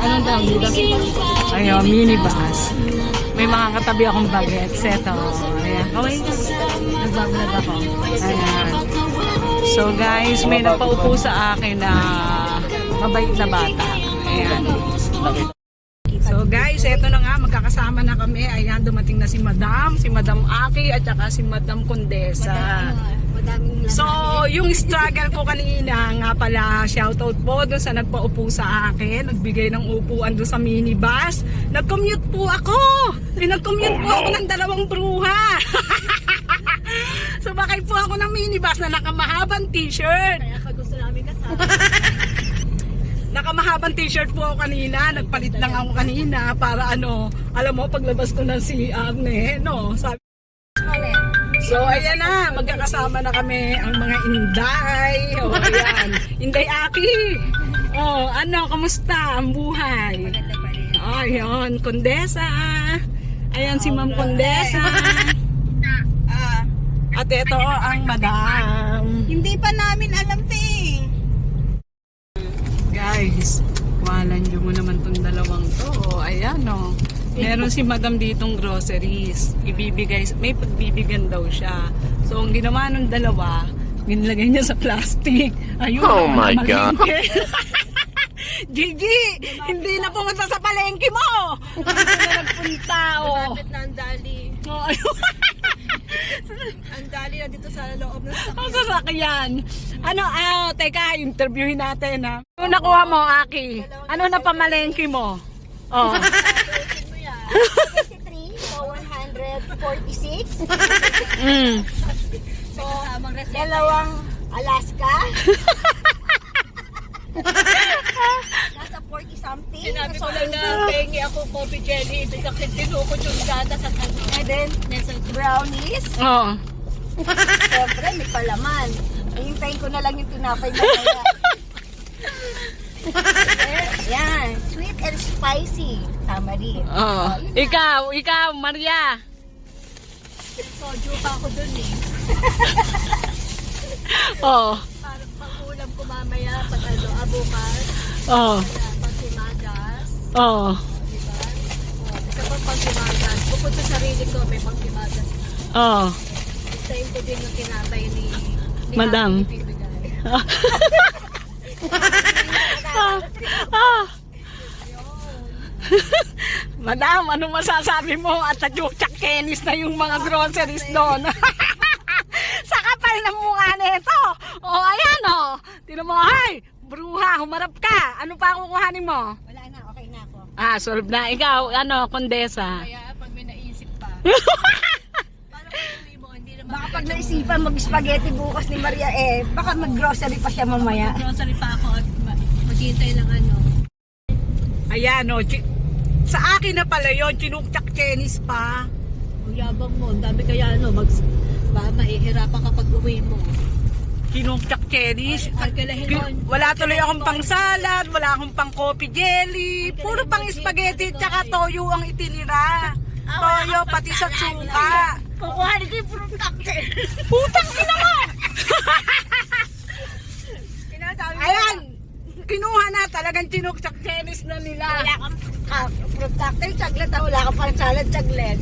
Anong daw? Ayun, minibus. May mga katabi akong baget. Seto. Ayan. Kaway na. Nag-vlog ako. Ayan. So guys, may nagpaupo sa akin na mabait na bata. Ayan. So guys, eto na nga, magkakasama na kami. Ayan, dumating na si Madam, si Madam Aki, at saka si Madam Condesa. Madami, madami so, yung struggle ko kanina, nga pala, shoutout po doon sa nagpaupo sa akin, nagbigay ng upuan doon sa minibus. Nag-commute po ako! Pinag-commute po ako ng dalawang bruha. Sumakay po ako ng minibus na nakamahabang t-shirt. Kaya pag gusto namin kasama. Nakamahabang t-shirt po ako kanina, nagpalit lang ako kanina para ano, alam mo, paglabas ko ng CR na no, sabi So, ayan na, magkakasama na kami ang mga inday. O, ayan. Inday Aki. O, ano, kamusta ang buhay? Maganda pa rin. O, yun, Kondesa. Ayan si Ma'am Kondesa. At ito ang madam. hindi pa namin alam, te. Guys, walan nyo mo naman tong dalawang to. Ayan o. Meron si madam ditong groceries. Ibibigay, may pagbibigyan daw siya. So, ang ginawa ng dalawa, ginilagay niya sa plastic. Ayun. Oh my namalengke. Gigi, hindi na pumunta sa palengke mo. Hindi na nagpunta, oh. Malapit na ang dali. Oh, ayun. Ang dali na dito sa loob ng sakit. Ang sasakyan. Ano, ah, teka, interviewin natin ha. Ano nakuha mo, Aki? Ano na pamalengke mo? Oh. Tusin mo yan. 53 so 146. Mm. So, dalawang Alaska. Nasa 40 something. Sinabi ko lang na pengi ako coffee jelly. Ibig sabihin, tinukod yung gata sa ano. And then, brownies. Oh. Siyempre, may palaman. Hintayin ko na lang yung tinapay na kaya. Eh, Yan. Sweet and spicy. Tama rin. Oh. Ikaw, ikaw, Maria. Soju pa ako dun eh. Oh. Parang pang-ulam ko mamaya pag ano, abukas. Oh. Pag himagas. Oh. Diba? O, isa pa pag himagas. Bukod sa sarili ko, may pang himagas. Oh. Hintayin ko din yung tinapay ni, ni Madam. Ah. Ah. Madam, ano masasabi mo? At nadyochak kenis na yung mga groceries doon. Sa kapal ng mukha nito. O, oh, ayan o. Oh. Tinan mo, ay, bruha, humarap ka. Ano pa kukuhanin mo? Wala na, okay na ako. Ah, solve na. Ikaw, ano, kondesa. Kaya pag may naisip pa. Baka pag naisipan mag-spaghetti bukas ni Maria eh, baka mag-grocery pa siya mamaya. Grocery pa ako at ma- maghihintay lang ano. Ayan o. sa akin na pala yun, kinuktak kenis pa. Ang yabang mo, ang dami kaya ano, mag, ba, mahihirapan kapag uwi mo. Kinuktak. Ki- Wala tuloy akong pang salad, wala akong pang coffee jelly, puro pang spaghetti tsaka toyo ang itinira. Toyo pati sa suka. Kukuha nito yung fruit cocktail. Putang ina mo! Ayan! Kinuha na talagang tinuktak kenis na nila. Wala kang ah, fruit cocktail, saglit ah. Wala kang pang salad, saglit.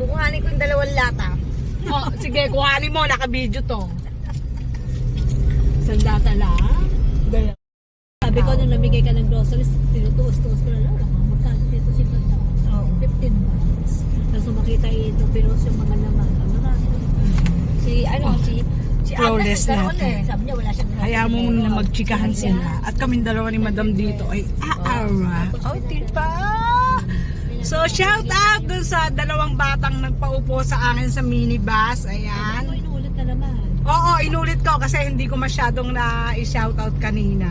Kukuhanin ko yung dalawang lata. Oh, sige, kuhanin mo, naka-video to. Isang data lang. Sabi ko nung namigay ka ng groceries, tinutuos-tuos ko na lang. Magkano dito si Pata. Oo. 15 bucks. Tapos makita ito, pinos yung mga naman. Ang marami. Si, ano, si, si Flawless natin. Kaya mo na magchikahan sila. At kaming dalawa ni Madam dito ay aara. Oh, tipa! So, shout out dun sa dalawang batang nagpaupo sa akin sa minibus. Ayan. inuulit na naman. Oo, inulit ko kasi hindi ko masyadong na i-shout out kanina.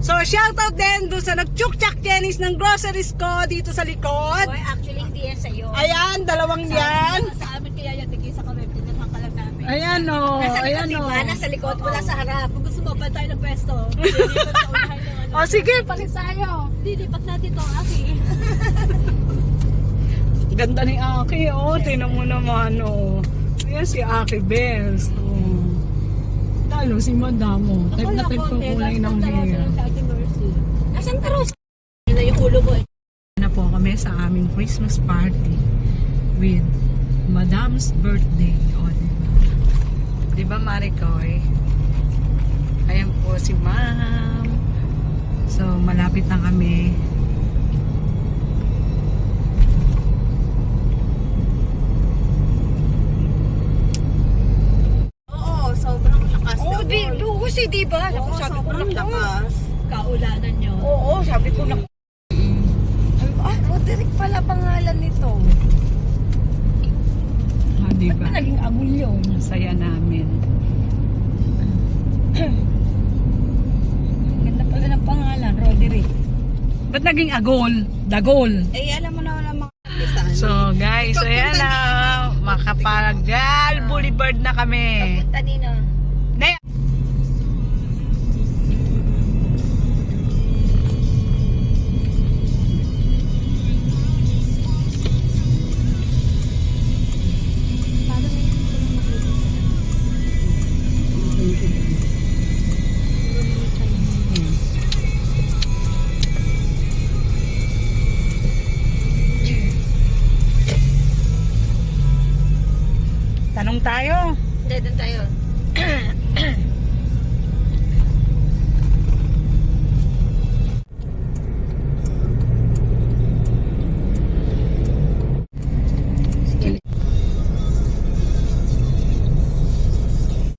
So, shout out din dun sa nagchukchak Jenny's ng groceries ko dito sa likod. Boy, actually, hindi yan sa'yo. Ayan, dalawang yan. Sa amin kaya yan, tigil sa kami, tinatang ka lang namin. Ayan o, Nasa ayan likod, o. diba? Nasa likod, wala sa harap. Kung gusto mo, pantay ng pwesto. Lilipat sa ng ano. O sige, palit tayo. Lilipat natin to, Aki. Ganda ni Aki, oh. Tinan mo naman, oh. Ayan si Aki Bells. Oh. Lalo si Madam, oh. Type na type ko kulay ng hair. Nasaan cross. Yun na yung ulo ko eh. na po kami sa aming Christmas party with Madam's birthday. O, diba? Diba, Maricoy? Ayan po si Ma'am. So, malapit na kami. Oo, sobrang lakas. Oo, di, kasi di ba? Oo, sabi ko sobrang na lakas. Kaulanan nyo. Oo, sabi ko. Sabi ko, ah, Roderick pala pangalan nito. Ah, diba? Ba't naging agul yun? Ang saya namin. Ang Ganda pala ng pangalan, Roderick. Ba't naging agol? Dagol. Eh, alam mo naman ang mga. So, guys, ayan na. Makapagal Boulevard na kami. Tanino. Ne Tanong tayo. Hindi, doon tayo.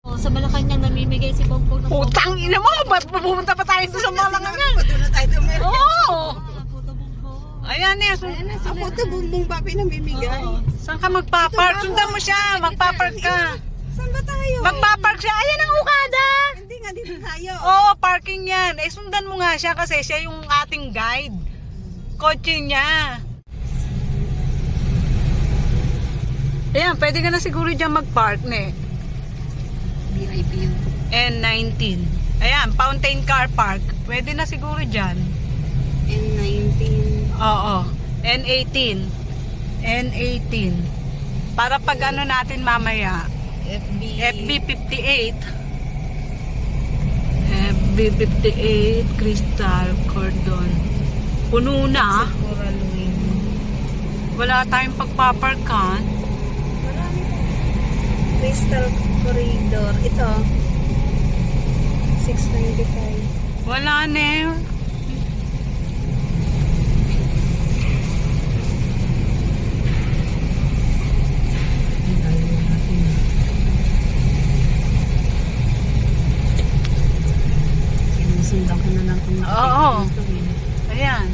Oh, sa Malacanang namimigay si Bongbong ng Putang ina mo! Ba't pupunta pa tayo doon sa Malangangan? Doon na tayo tumira. Oo! Puto Bongbong. Ayan eh. So, Ako to, bumbong papi na bibigay. Saan ka magpapark? Sundan mo siya. Magpapark ka. Saan ba tayo? Magpapark siya. Ayan ang ukada. Hindi nga, dito tayo. Oo, parking yan. Eh, sundan mo nga siya kasi siya yung ating guide. Kotse niya. Ayan, pwede ka na siguro dyan mag-park, ne. VIP yun. N19. Ayan, Fountain Car Park. Pwede na siguro dyan. N19. Oo. N18. N18. Para pag ano natin mamaya, FB. FB58. FB58 Crystal Cordon. Puno na. Wala tayong pagpaparkan. Marami. Crystal Corridor. Ito. 695. Wala na eh. Sinusundan ko na lang kung Oo. Ayan.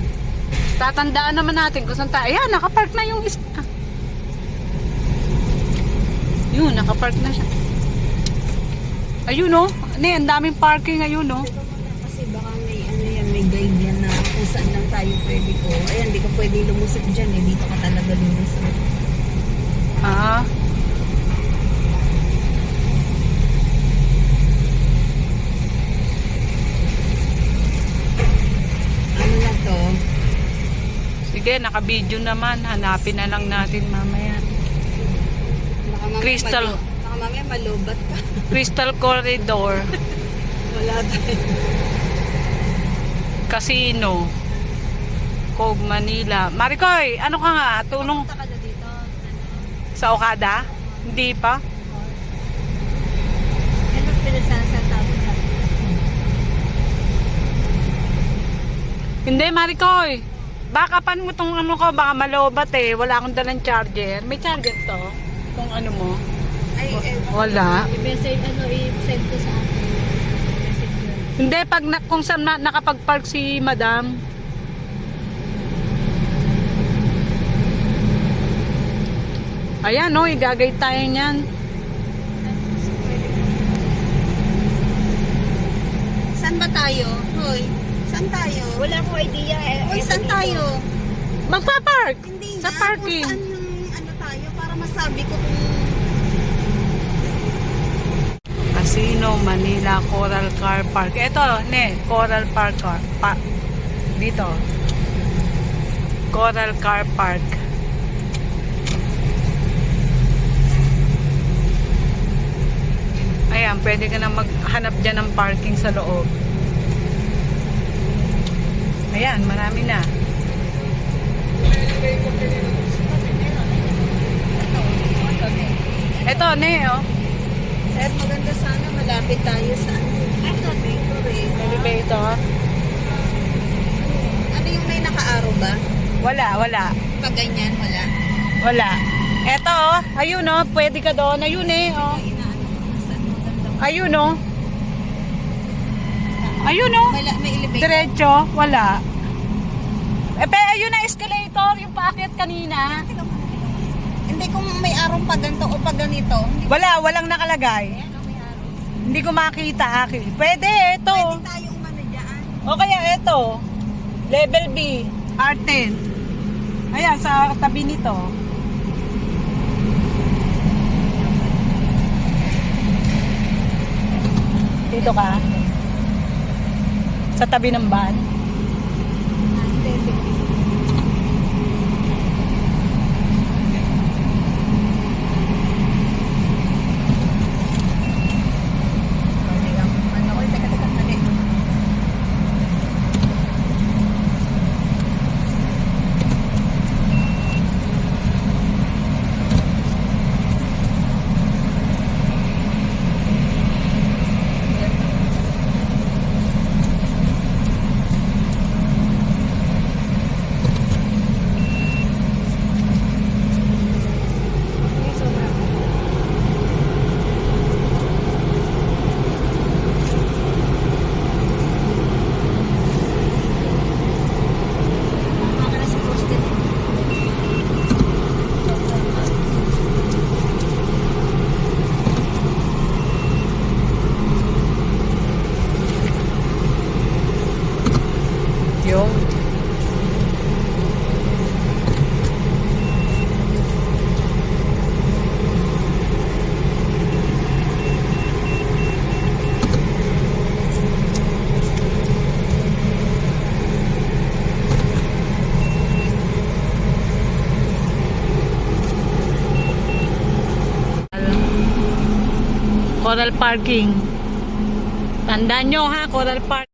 Tatandaan naman natin kung saan tayo. Ayan, nakapark na yung isa. Yun, nakapark na siya. Ayun oh. Ne, ang daming parking ayun oh. Teka muna, Kasi baka may ano yan, may guide yan na kung saan lang tayo pwede ko. Ayan, di ka pwede lumusot dyan eh. Dito ka talaga lumusot. Ah. Ano na to? Sige, naka-video naman. Hanapin na lang natin mamaya. Baka mamaya Crystal. Malo, baka mamaya malubat ka. Crystal Corridor. Wala tayo. Casino. Cove, Manila. Maricoy, ano ka nga? Tulong ka na dito. sa Okada? Hindi pa? Ano pinagsasaltabi ka? Hindi, Maricoy. Bakapan mo tong ano ko, baka malobat eh. Wala akong dalang charger. May charger to? Kung ano mo? Ay, eh, Wala. I-message, ano, i-send ko sa akin. Hindi, pag na, kung saan na, nakapag-park si madam. Ayan, no, igagay tayo niyan. saan ba tayo? Hoy, saan tayo? Wala akong idea eh. Hoy, saan tayo? Magpa-park! Hindi Sa nga, parking. Kung saan yung ano tayo para masabi ko kung Casino, Manila, Coral Car Park. Ito, ne, Coral Park. Car, pa, dito. Coral Car Park. Ayan, pwede ka na maghanap dyan ng parking sa loob. Ayan, marami na. Ito, ne, oh. Sir, maganda sana malapit tayo sa ano. Elevator. Ano yung may naka-arrow ba? Wala, wala. Pag ganyan, wala. Wala. Eto, oh. Ayun, oh. Pwede ka doon. Ayun, eh, oh. Ayun, oh. Ayun, oh. Wala, may elevator. Diretso, wala. Eh, pe, ayun na escalator, yung paakyat kanina. Hindi kung may arrow pa ganito o pa ganito. Hindi Wala, walang nakalagay. ano may arrow. Hindi ko makita, Aki. Pwede, ito. Pwede tayong ano dyan. O kaya ito. Level B, R10. Ayan, sa tabi nito. Dito ka. Sa tabi ng van. Coral Parking. Tandaan nyo ha, Coral Park.